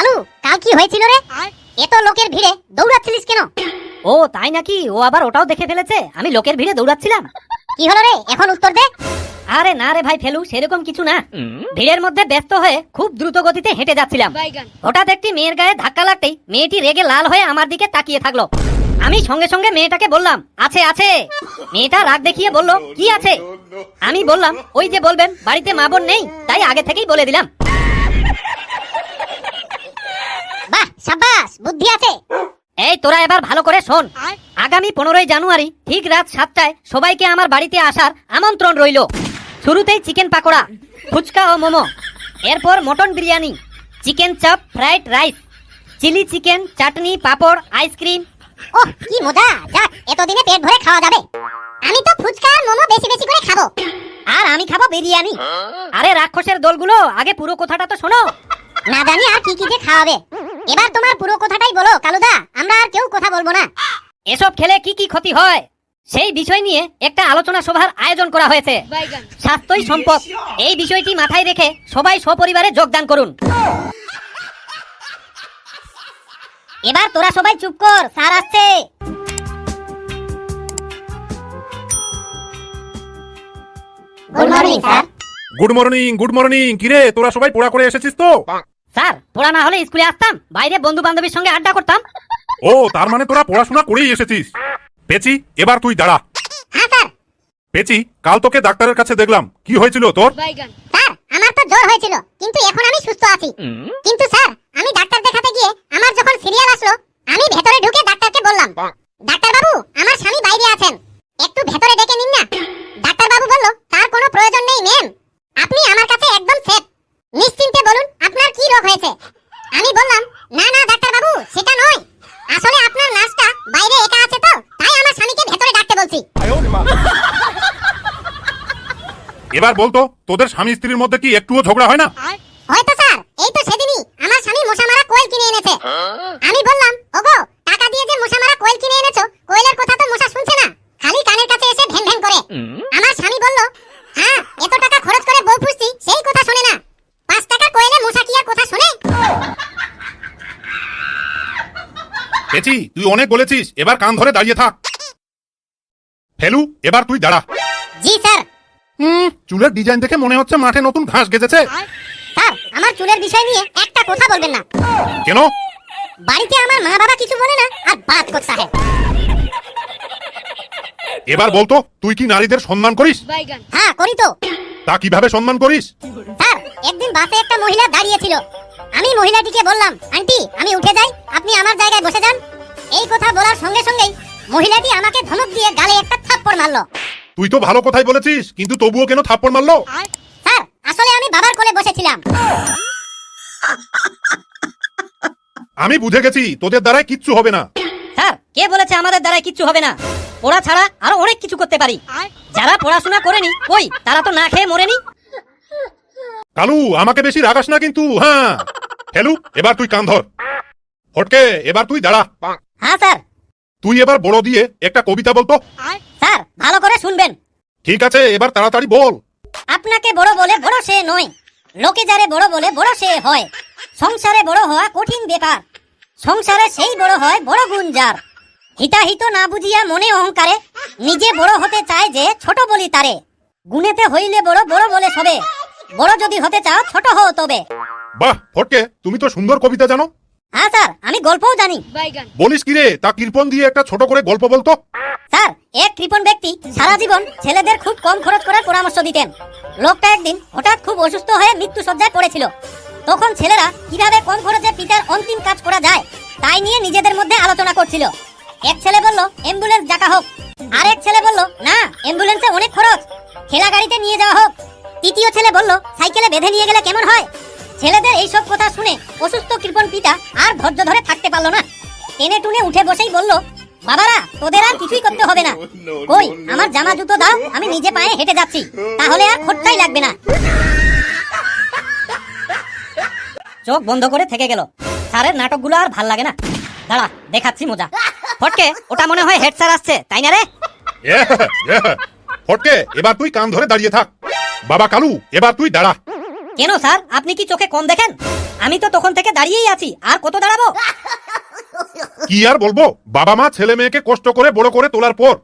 কালু কাল কি হয়েছিল রে? এত লোকের ভিড়ে দৌড়াচ্ছিলিস কেন? ও তাই নাকি? ও আবার ওটাও দেখে ফেলেছে। আমি লোকের ভিড়ে দৌড়াচ্ছিলাম। কি হলো রে? এখন উত্তর দে। আরে না রে ভাই ফেলু সেরকম কিছু না। ভিড়ের মধ্যে ব্যস্ত হয়ে খুব দ্রুত গতিতে হেঁটে যাচ্ছিলাম। হঠাৎ একটি মেয়ের গায়ে ধাক্কা লাগতেই মেয়েটি রেগে লাল হয়ে আমার দিকে তাকিয়ে থাকল। আমি সঙ্গে সঙ্গে মেয়েটাকে বললাম আছে আছে। মেয়েটা রাগ দেখিয়ে বলল কি আছে? আমি বললাম ওই যে বলবেন বাড়িতে মা বোন নেই তাই আগে থেকেই বলে দিলাম বাহ সাবাস বুদ্ধি আছে। এই তোরা এবার ভালো করে শোন। আগামী পনেরোই জানুয়ারি ঠিক রাত সাতটায় সবাইকে আমার বাড়িতে আসার আমন্ত্রণ রইল। শুরুতেই চিকেন পাকোড়া ফুচকা ও মোমো। এরপর mutton biryani chicken chop fried rice chilli chicken chutney papad ice cream. ওহ কি মজা! যাক এতদিনে পেট ভরে খাওয়া যাবে। আমি তো ফুচকা আর মোমো বেশি বেশি করে খাব। আর আমি খাব বিরিয়ানি। আরে রাক্ষসের দলগুলো আগে পুরো কথাটা তো শোনো। না জানি আর কি কি যে খাওয়াবে। এবার তোমার পুরো কথাটাই বলো কালুদা। আমরা আর কেউ কথা বলব না। এসব খেলে কি কি ক্ষতি হয়? সেই বিষয় নিয়ে একটা আলোচনা সভার আয়োজন করা হয়েছে। স্বাস্থ্যই সম্পদ। এই বিষয়টি মাথায় রেখে সবাই সপরিবারে যোগদান করুন। এবার তোরা সবাই চুপ কর স্যার আসছে। Good morning sir good morning good morning কিরে তোরা সবাই পড়া করে এসেছিস তো? স্যার পড়া না হলে স্কুলে আসতাম বাইরে বন্ধু বান্ধবীর সঙ্গে আড্ডা করতাম। ও তার মানে তোরা পড়াশোনা করেই এসেছিস। পেচি এবার তুই দাঁড়া। হ্যাঁ স্যার। কাল তোকে ডাক্তারের কাছে দেখলাম। কি হয়েছিল তোর? স্যার আমার তো জ্বর হয়েছিল কিন্তু এখন আমি সুস্থ আছি। কিন্তু স্যার আমি ডাক্তার দেখাতে গিয়ে আমার যখন সিরিয়াল আসলো আমি ভেতরে ঢুকে ডাক্তারকে বললাম ডাক্তার বাবু আমার স্বামী বাইরে আছেন। একটু ভেতরে ডেকে নিন না। ডাক্তার বাবু বলল তার কোনো প্রয়োজন নেই ম্যাম আপনি আমার কাছে একদম সেফ নিশ্চিন্তে বলুন আপনার কি রোগ হয়েছে আমি বললাম না না ডাক্তার বাবু সেটা নয় আসলে আপনার নার্সটা বাইরে একা আছে তো তাই আমার স্বামীকে ভেতরে ডাকতে বলছি এবার বলতো তোদের স্বামী স্ত্রীর মধ্যে কি একটুও ঝগড়া হয় না? হয়তো স্যার এই তো সেদিনই আমার স্বামী মশা মারা কোয়েল কিনে এনেছে। আমি বললাম ওগো টাকা দিয়ে যে মশা মারা কোয়েল কিনে এনেছো কোয়েলের কথা তো মশা শুনছে না। খালি কানের কাছে এসে ভ্যান ভ্যান করে। আমার স্বামী বলল হ্যাঁ এত টাকা খরচ করে বউ পুষছি সেই কথা শোনে না। পাঁচ টাকা কোয়েলে মশা কি আর কথা শোনে? তুই অনেক বলেছিস এবার কান ধরে দাঁড়িয়ে থাক। ফেলু এবার তুই দাঁড়া। জি স্যার। চুলের ডিজাইন দেখে মনে হচ্ছে মাঠে নতুন ঘাস গেজেছে। স্যার আমার চুলের বিষয় নিয়ে একটা কথা বলবেন না। কেন? বাড়িতে আমার মা বাবা কিছু বলে না আর বাদ করতে হয় এবার বলতো তুই কি নারীদের সম্মান করিস? হ্যাঁ করি তো। তা কীভাবে সম্মান করিস? স্যার একদিন বাসে একটা মহিলা দাঁড়িয়েছিল আমি মহিলাটিকে বললাম আন্টি আমি উঠে যাই আপনি আমার জায়গায় বসে যান। এই কথা বলার সঙ্গে সঙ্গেই মহিলাটি আমাকে ধমক দিয়ে গালে একটা থাপ্পড় মারলো। তুই তো ভালো কথাই বলেছিস কিন্তু তবুও কেন থাপ্পড় মারলো? স্যার আসলে আমি বাবার কোলে বসেছিলাম। আমি বুঝে গেছি তোদের দ্বারাই কিচ্ছু হবে না। স্যার কে বলেছে আমাদের দ্বারা কিচ্ছু হবে না? পড়া ছাড়া আরও অনেক কিছু করতে পারি। যারা পড়াশোনা করেনি ওই তারা তো না খেয়ে মরেনি? কালু আমাকে বেশি রাগাস না কিন্তু হ্যাঁ। হেলু এবার তুই কান ধর। ফটকে এবার তুই দাঁড়া। হ্যাঁ স্যার। তুই এবার বড় দিয়ে একটা কবিতা বলতো? স্যার ভালো করে শুনবেন। ঠিক আছে এবার তাড়াতাড়ি বল। আপনাকে বড় বলে বড় সে নয় লোকে যারে বড় বলে বড় সে হয়। সংসারে বড় হওয়া কঠিন ব্যাপার সংসারে সেই বড় হয় বড় গুণ যার হিতাহিত না বুঝিয়া মনে অহংকারে নিজে বড় হতে চায় যে ছোট বলি তারে। গুণেতে হইলে বড় বড় বলে সবে বড় যদি হতে চাও ছোট হও তবে। বাহ ফটকে তুমি তো সুন্দর কবিতা জানো। হ্যাঁ স্যার আমি গল্পও জানি। বলিস কি রে? তা কৃপন দিয়ে একটা ছোট করে গল্প বলতো? স্যার এক কৃপণ ব্যক্তি সারা জীবন ছেলেদের খুব কম খরচ করার পরামর্শ দিতেন। লোকটা একদিন হঠাৎ খুব অসুস্থ হয়ে মৃত্যু সজ্জায় পড়েছিল। তখন ছেলেরা কীভাবে কম খরচে পিতার অন্তিম কাজ করা যায় তাই নিয়ে নিজেদের মধ্যে আলোচনা করছিল। এক ছেলে বলল অ্যাম্বুলেন্স ডাকা হোক। আর এক ছেলে বলল না অ্যাম্বুলেন্সে অনেক খরচ। ঠেলা গাড়িতে নিয়ে যাওয়া হোক। তৃতীয় ছেলে বলল সাইকেলে বেঁধে নিয়ে গেলে কেমন হয়? ছেলেদের এইসব কথা শুনে অসুস্থ কৃপণ পিতা আর ধৈর্য ধরে থাকতে পারল না। টেনে টুনে উঠে বসেই বলল বাবারা তোদের আর কিছুই করতে হবে না। কই আমার জামা জুতো দাও আমি নিজে পায়ে হেঁটে যাচ্ছি। তাহলে আর খরচাই লাগবে না। চোখ বন্ধ করে থেকে গেল। স্যারের নাটকগুলো আর ভালো লাগে না। দাঁড়া দেখাচ্ছি মজা। ফটকে ওটা মনে হয় হেড স্যার আসছে তাই না রে. ফটকে এবার তুই কান ধরে দাঁড়িয়ে থাক। বাবা কালু এবার তুই দাঁড়া। কেন স্যার? আপনি কি চোখে কম দেখেন? আমি তো তখন থেকে দাঁড়িয়েই আছি। আর কত দাঁড়াবো? কি আর বলব? বাবা মা ছেলে মেয়েকে কষ্ট করে বড় করে তোলার পর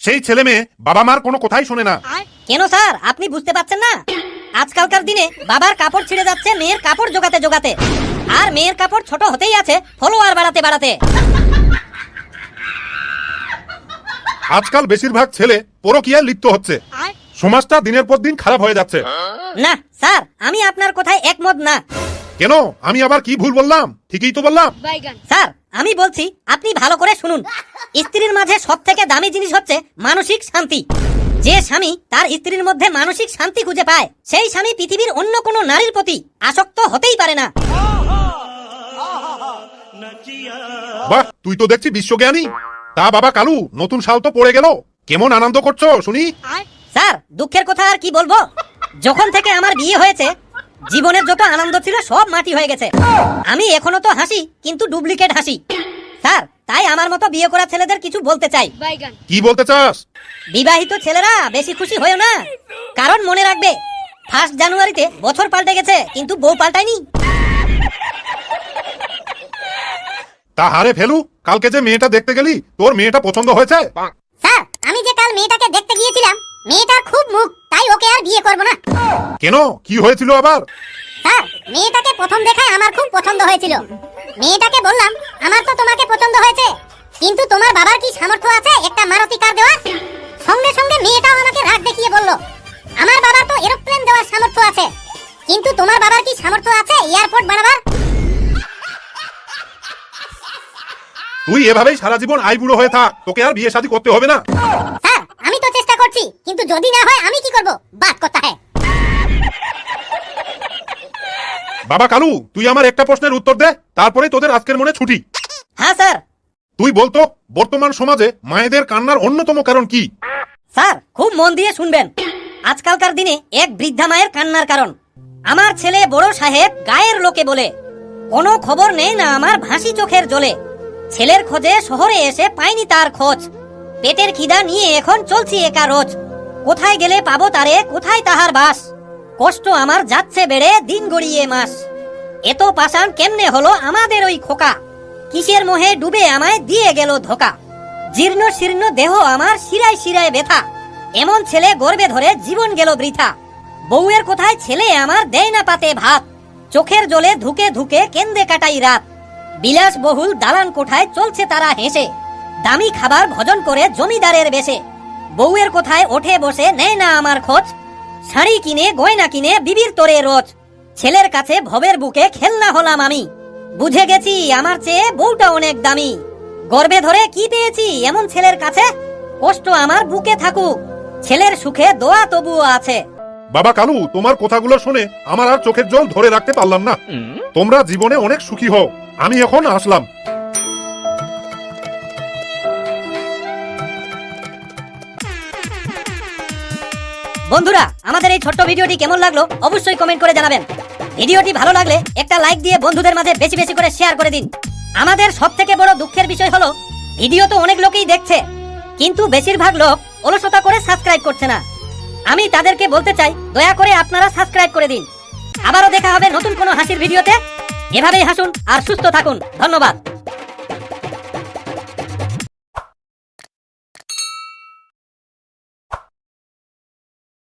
সেই ছেলে মেয়ে বাবা মার কোনো কথাই শোনে না। কেন স্যার? আপনি বুঝতে পারছেন না? আজকালকার দিনে বাবার কাপড় ছিঁড়ে যাচ্ছে মেয়ের কাপড় জোগাতে জোগাতে। আর মেয়ের কাপড় ছোট হতেই আছে ফলোয়ার বাড়াতে বাড়াতে। আজকাল বেশিরভাগ ছেলে পরকীয়ায় লিপ্ত হচ্ছে। সমাজটা দিনের পর দিন খারাপ হয়ে যাচ্ছে। না স্যার আমি আপনার কথায় একমত না। কেন? আমি আবার কি ভুল বললাম? ঠিকই তো বললাম। স্যার আমি বলছি আপনি ভালো করে শুনুন। স্ত্রীর মাঝে সব থেকে দামি জিনিস হচ্ছে মানসিক শান্তি। যে স্বামী তার স্ত্রীর মধ্যে মানসিক শান্তি খুঁজে পায় সেই স্বামী পৃথিবীর অন্য কোনো নারীর প্রতি আসক্ত হতেই পারে না। বাহ তুই তো দেখছি বিশ্বজ্ঞানী। তা বাবা কালু নতুন সাল তো পড়ে গেল। কেমন আনন্দ করছ শুনি? স্যার দুঃখের কথা আর কি বলব? যখন থেকে আমার বিয়ে হয়েছে জীবনের যত আনন্দ ছিল সব মাটি হয়ে গেছে। আমি এখনও তো হাসি কিন্তু ডুপ্লিকেট হাসি। স্যার তাই আমার মতো বিয়ে করা ছেলেদের কিছু বলতে চাই। কি বলতে চাস? বিবাহিত ছেলেরা বেশি খুশি হয়েও না। কারণ মনে রাখবে ফার্স্ট জানুয়ারিতে বছর পাল্টে গেছে কিন্তু বউ পাল্টায়নি। তা হারে ফেলু কালকে যে মেয়েটা দেখতে গেলি তোর মেয়েটা পছন্দ হয়েছে? স্যার আমি যে কাল মেয়েটাকে দেখতে গিয়েছিলাম মেয়েটার খুব মুখ তাই ওকে আর বিয়ে করব না। কেন? কি হয়েছিল আবার? স্যার মেয়েটাকে প্রথম দেখায় আমার খুব পছন্দ হয়েছিল। মেয়েটাকে বললাম আমার তো তোমাকে পছন্দ হয়েছে কিন্তু তোমার বাবার কি সামর্থ্য আছে একটা মারুতি কার দেওয়ার? সঙ্গে সঙ্গে মেয়েটাও আমাকে রাগ দেখিয়ে বলল আমার বাবার তো এরোপ্লেন দেওয়ার সামর্থ্য আছে কিন্তু তোমার বাবার কি সামর্থ্য আছে এয়ারপোর্ট বানাবার? তুই এভাবেই সারা জীবন আইবুড়ো হয়ে থাক তোকে আর বিয়ে শাদী করতে হবে না। স্যার আমি তো চেষ্টা করছি কিন্তু যদি না হয় আমি কি করব? বাদ কথা হ্যাঁ বাবা কালু তুই আমার একটা প্রশ্নের উত্তর দে তারপরে তোদের আজকের মনে ছুটি। হ্যাঁ স্যার। তুই বলতো বর্তমান সমাজে মায়েদের কান্নার অন্যতম কারণ কি? স্যার খুব মন দিয়ে শুনবেন। আজকালকার দিনে এক বৃদ্ধা মায়ের কান্নার কারণ। আমার ছেলে বড় সাহেব গায়ের লোকে বলে কোনো খবর নেই না আমার ভাসি চোখের জলে। ছেলের খোঁজে শহরে এসে পাইনি তার খোঁজ। পেটের খিদা নিয়ে এখন চলছি একা রোজ। কোথায় গেলে পাবো তারে, কোথায় তাহার বাস? কষ্ট আমার যাচ্ছে বেড়ে দিন গড়িয়ে মাস। এত পাষাণ কেমনে হলো আমাদের ওই খোকা? কিসের মোহে ডুবে আমায় দিয়ে গেল ধোকা? জীর্ণ শীর্ণ দেহ আমার শিরায় শিরায় ব্যথা। এমন ছেলে গর্বে ধরে জীবন গেল বৃথা। বউয়ের কোথায় ছেলে আমার দেয় না পাতে ভাত? চোখের জলে ধুকে ধুকে কেন্দে কাটাই রাত। বিলাস বহুল দালান কোঠায় চলছে তারা হেসে। দামি খাবার ভজন করে জমিদারের বেশে। বউয়ের কোথায় ওঠে বসে নেয় না আমার খোঁজ। শাড়ি কিনে গয়না কিনে বিবির তোরে রোজ। ছেলের কাছে ভবের বুকে খেলনা হলাম আমি। বুঝে গেছি আমার চেয়ে বউটা অনেক দামি। গর্বে ধরে কি পেয়েছি এমন ছেলের কাছে? কষ্ট আমার বুকে থাকুক। ছেলের সুখে দোয়া তবুও আছে। বাবা কালু তোমার কথাগুলো শুনে আমার আর চোখের জল ধরে রাখতে পারলাম না। তোমরা জীবনে অনেক সুখী হও। আমি এখন আসলাম। বন্ধুরা, আমাদের এই ছোট্ট ভিডিওটি কেমন লাগল অবশ্যই কমেন্ট করে জানাবেন। ভিডিওটি ভালো লাগলে একটা লাইক দিয়ে বন্ধুদের মাঝে বেশি বেশি করে শেয়ার করে দিন। আমাদের সব থেকে বড় দুঃখের বিষয় হলো, ভিডিও তো অনেক লোকেই দেখছে, কিন্তু বেশিরভাগ লোক অলসতা করে সাবস্ক্রাইব করছে না। আমি তাদেরকে বলতে চাই, দয়া করে আপনারা সাবস্ক্রাইব করে দিন। আবারও দেখা হবে নতুন কোনো হাসির ভিডিওতে। এভাবেই হাসুন আর সুস্থ থাকুন। ধন্যবাদ।